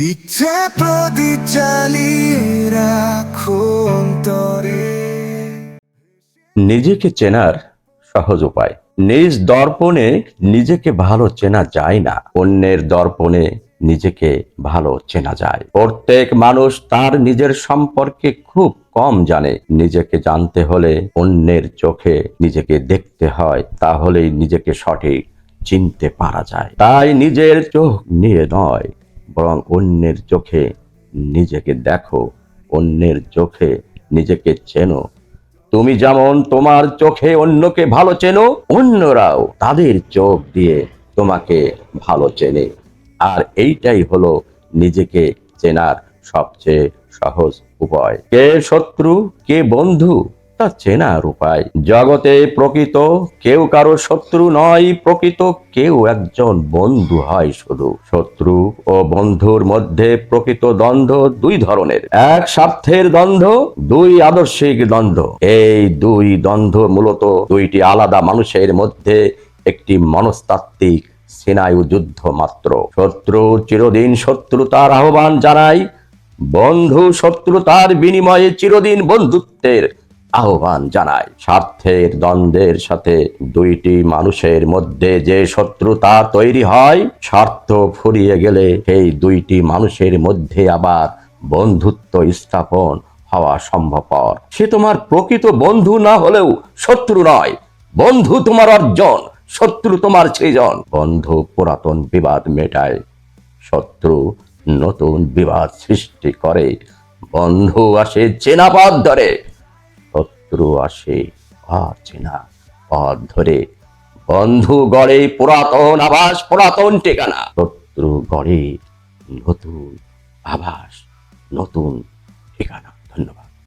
ইচ্ছে প্রদীপ জ্বালিয়ে রাখো অন্তরে। নিজেকে চেনার সহজ উপায়। নিজ দর্পণে নিজেকে ভালো চেনা যায় না। অন্যের দর্পণে নিজেকে ভালো চেনা যায়। প্রত্যেক মানুষ তার নিজের সম্পর্কে খুব কম জানে। নিজেকে জানতে হলে অন্যের চোখে নিজেকে দেখতে হয়। তাহলেই নিজেকে সঠিক চিনতে পারা যায়। তাই নিজের চোখ নিয়ে নয়। বরং অন্যের চোখে নিজেকে দেখো, অন্যের চোখে নিজেকে চেনো। তুমি যেমন তোমার চোখে অন্যকে ভালো চেনো, অন্যরাও তাদের চোখ দিয়ে তোমাকে ভালো চেনে। আর এইটাই হলো নিজেকে চেনার সবচেয়ে সহজ উপায়। কে শত্রু, কে বন্ধু তা চেনার উপায় জগতে প্রকৃত কেউ কারও শত্রু নয়, প্রকৃত কেউ একজন বন্ধু হয় শুধু। শত্রু ও বন্ধুর মধ্যে প্রকৃত দ্বন্দ্ব দুই ধরনের। এক স্বার্থের দ্বন্দ্ব, দুই আদর্শিক দ্বন্দ্ব। এই দুই দ্বন্দ্ব মূলত দুইটি আলাদা মানুষের মধ্যে একটি মনস্তাত্ত্বিক স্নায়ু যুদ্ধ মাত্র। শত্রু চিরদিন শত্রুতার আহ্বান জানায়, বন্ধু শত্রুতার বিনিময়ে চিরদিন বন্ধুত্বের আহ্বান জানায়। স্বার্থের দ্বন্দ্বের সাথে দুইটি মানুষের মধ্যে যে শত্রুতা তৈরি হয়, স্বার্থ ফুরিয়ে গেলে সেই দুইটি মানুষের মধ্যে আবার বন্ধুত্ব স্থাপন হওয়া সম্ভবপর। সে তোমার প্রকৃত বন্ধু না হলেও শত্রু নয়। বন্ধু তোমার অর্জন, শত্রু তোমার সৃজন। বন্ধু পুরাতন বিবাদ মেটায়, শত্রু নতুন বিবাদ সৃষ্টি করে। বন্ধু আসে চেনা পথ ধরে। শত্রু আসে অচেনা পথ ধরে বন্ধু গড়ে পুরাতন আবাস, পুরাতন ঠিকানা। শত্রু গড়ে নতুন আবাস, নতুন ঠিকানা। ধন্যবাদ।